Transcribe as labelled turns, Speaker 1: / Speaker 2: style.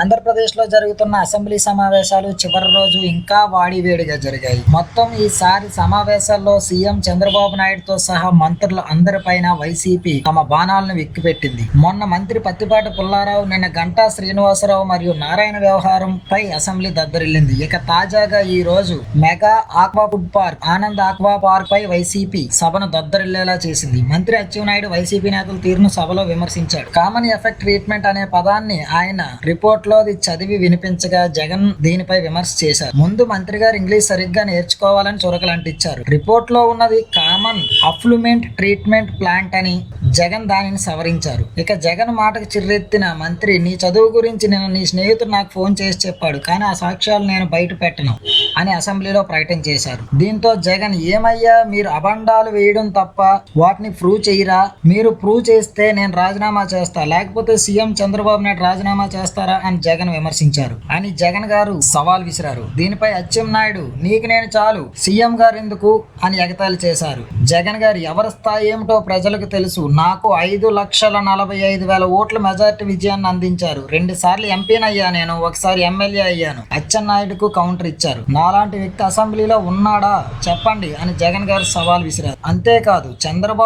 Speaker 1: ఆంధ్రప్రదేశ్లో జరుగుతున్న అసెంబ్లీ సమావేశాలు చివరి రోజు ఇంకా వాడివేడిగా జరిగాయి. మొత్తం ఈసారి సమావేశాల్లో సీఎం చంద్రబాబు నాయుడుతో సహా మంత్రులు అందరిపైన వైసీపీ తమ బాణాలను వెక్కిపెట్టింది మొన్న మంత్రి పత్తిపాటి పుల్లారావు నిన్న గంటా శ్రీనివాసరావు మరియు నారాయణ వ్యవహారం పై అసెంబ్లీ దద్దరిల్లింది. ఇక తాజాగా ఈ రోజు mega aqua food park Anand aqua park పై వైసీపీ సభను దద్దరిల్లేలా చేసింది. మంత్రి అచ్చెన్నాయుడు వైసీపీ నేతల తీరును సభలో విమర్శించాడు కామన్ ఎఫెక్ట్ ట్రీట్మెంట్ అనే పదాన్ని ఆయన రిపోర్ట్ లో చదివి వినిపించగా జగన్ దీనిపై విమర్శ చేశారు. ముందు మంత్రి గారు ఇంగ్లీష్ సరిగ్గా నేర్చుకోవాలని చురకలు అంటించారు రిపోర్ట్లో ఉన్నది కామన్ అఫ్లుమెంట్ ట్రీట్మెంట్ ప్లాంట్ అని జగన్ దానిని సవరించారు. ఇక జగన్ మాటకు చిర్రెత్తిన మంత్రి నీ చదువు గురించి నేను నీ స్నేహితుడు నాకు ఫోన్ చేసి చెప్పాడు కానీ ఆ సాక్ష్యాలు నేను బయట పెట్టను అని అసెంబ్లీలో ప్రకటన చేశారు. దీంతో జగన్ ఏమయ్యా మీరు అబండాలు వేయడం తప్ప వాటిని ప్రూవ్ చేయరా? మీరు ప్రూవ్ చేస్తే నేను రాజీనామా చేస్తా లేకపోతే సీఎం చంద్రబాబు నాయుడు రాజీనామా చేస్తారా? అని జగన్ విమర్శించారు. అని జగన్ గారు సవాల్ విసిరారు. దీనిపై అచ్చెం నాయుడు నీకు నేను చాలు సీఎం గారు ఎందుకు? అని ఎగతాళి చేశారు. జగన్ గారు ఎవరి స్థాయి ఏమిటో ప్రజలకు తెలుసు. నాకు ఐదు లక్షల నలభై ఐదు వేల ఓట్ల మెజార్టీ విజయాన్ని అందించారు. రెండు సార్లు ఎంపీని అయ్యా నేను ఒకసారి ఎమ్మెల్యే అయ్యాను. అచ్చెన్నాయుడుకు కౌంటర్ ఇచ్చారు. నాలాంటి వ్యక్తి అసెంబ్లీలో ఉన్నాడా? చెప్పండి అని జగన్ గారు సవాల్ విసిరారు. అంతేకాదు చంద్రబాబు